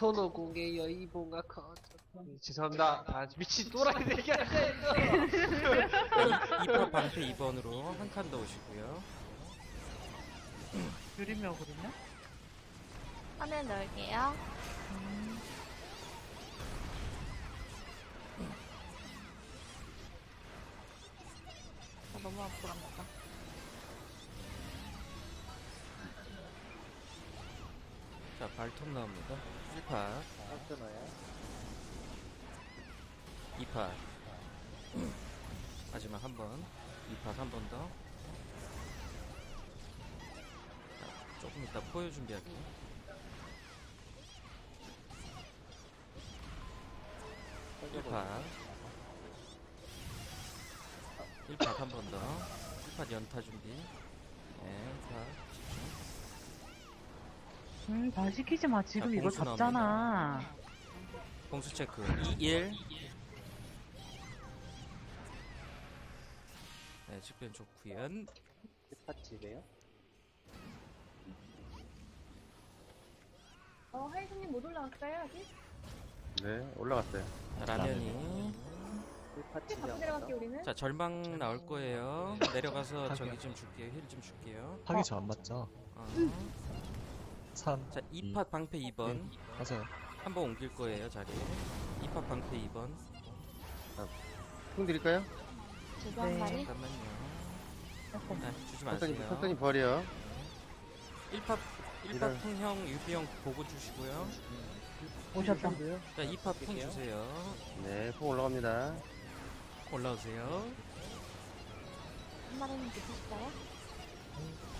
손오공의 여의봉아 커져. 네, 죄송합니다. 아, 미친 또라이 얘기하자. 2파 방패 2번으로 한 칸 더 오시고요. 유리명거든요? 화면 넣을게요. 아, 너무 아프랍니다. 자, 발톱 나옵니다. 1파, 끊어요. 2파. 마지막 한 번. 2파 한번 더. 자, 조금 이따 포효 준비할게요. 1파. 1파 한 번 더. 1파 연타 준비. 네, 1파. 음, 다 시키지 마. 지금 자, 이거 잡잖아. 공수 체크 2, 1 네, 직변 좋구요 파집에요. 어, 하이즈님 못 올라왔어요, 아직? 네, 올라갔어요. 라면이 쭉 같이 내려갈게요, 우리는. 자 절망 나올 거예요 내려가서 저기 좀 줄게요 힐 좀 줄게요 파기 저 안 맞죠? 어. 3 자 2팟 방패 2번. 맞아요. 한 번 옮길 거예요 자리. 2팟 방패 2번. 풍 드릴까요? 두한 네. 잠깐만요. 네, 주지 마세요. 천천히 버려. 1팟 1팟 이런. 풍형 유비형 보고 주시고요. 오셨다. 자 2팟 풍 주세요. 네, 풍 올라갑니다. 올라오세요. 한 마리는 드실까요?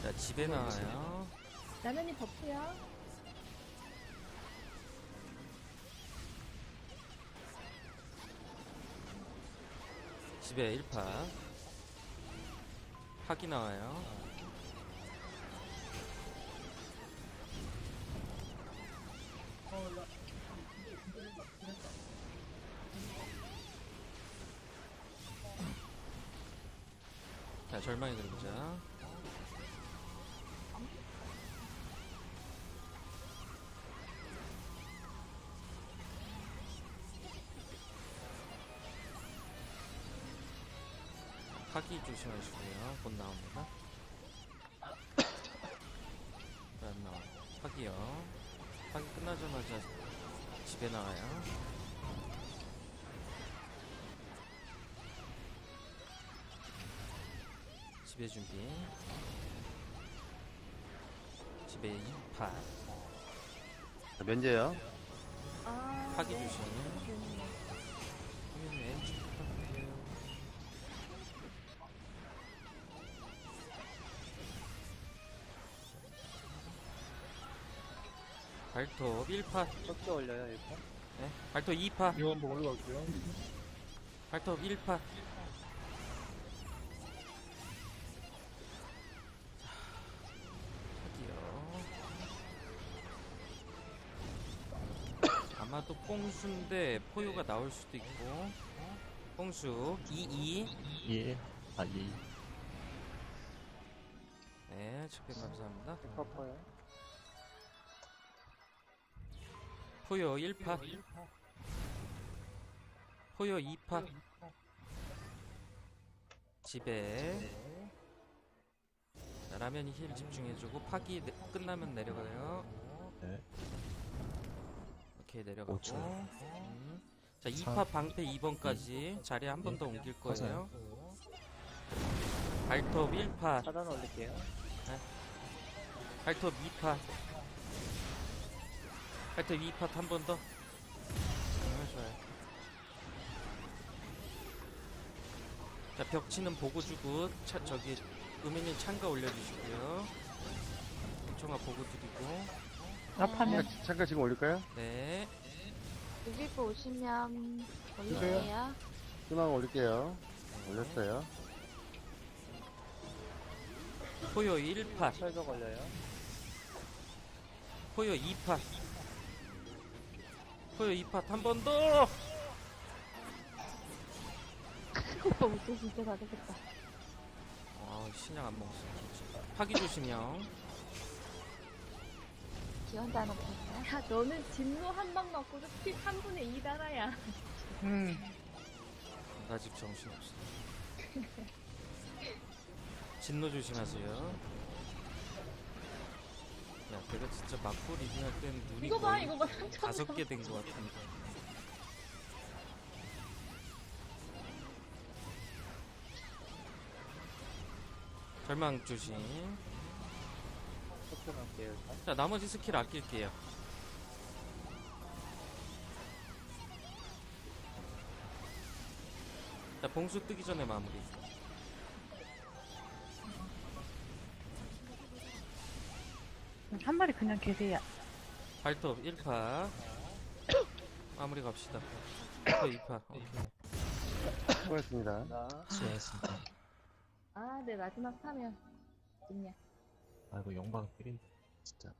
자 집에 나와요 라면이 버프야. 집에 1파. 파기 나와요. 자 절망의 그림자 파기 조심하시고요. 곧 나옵니다. 안 나와. 파기요. 파기 끝나자마자 집에 나와요. 집에 준비. 집에 2파. 자, 면제요. 아. 파기 네. 조심. 발톱 1파. 섞여 올려요, 일단. 네. 발톱 2파. 이거 한번 올라갈게요. 발톱 1파. 아마도 뽕수인데 포효가 나올 수도 있고. 뽕수 22 2 아, 2네 측변 감사합니다. 퍼퍼요. 포효 1파. 포효 2파. 집에 자, 라면이 힐 집중해주고 파기 내- 끝나면 내려가요. 네. 오케이 내려가고. 오천. 음. 자 사. 2파 방패 2번까지 자리에 한번 더 옮길 거예요. 발톱 1파. 차단 올릴게요. 발톱 2파 발톱 2파 한번 더. 아, 좋아요. 자, 벽치는 보고 주고, 차, 저기, 음인님 참가 올려주시고요. 총아 보고 드리고, 라파면. 잠깐, 잠깐 지금 올릴까요? 네. 비비고 오시면 올릴게요. 희망 올릴게요. 올렸어요. 포요 1파, 철거 걸려요. 포요 2파. 포요 2파 한번 더! 오빠 웃겨 진짜 다 되겠다. 아, 신약 안 먹었어. 파기 조심형. 기원자 놓고 있어요? 야, 너는 진노 한방 맞고도 피 3분의 2 달아야. 음. 아직 정신없어. 진노 조심하세요. 야, 내가 진짜 막고 리딩할 때는 눈이 이거 봐, 거의 이거 봐. 3천 다섯 개 된 것 같은데. 절망 조심. 일단. 자, 나머지 스킬 아낄게요. 자, 봉수 뜨기 전에 마무리. 한 마리 그냥 계세요. 발톱 1파. 마무리 갑시다. 2파, 2파. 오케이. 수고했습니다. 하나, 수고하셨습니다. 아, 네, 마지막 파면. 좋냐. 아이고, 영광 필인 진짜.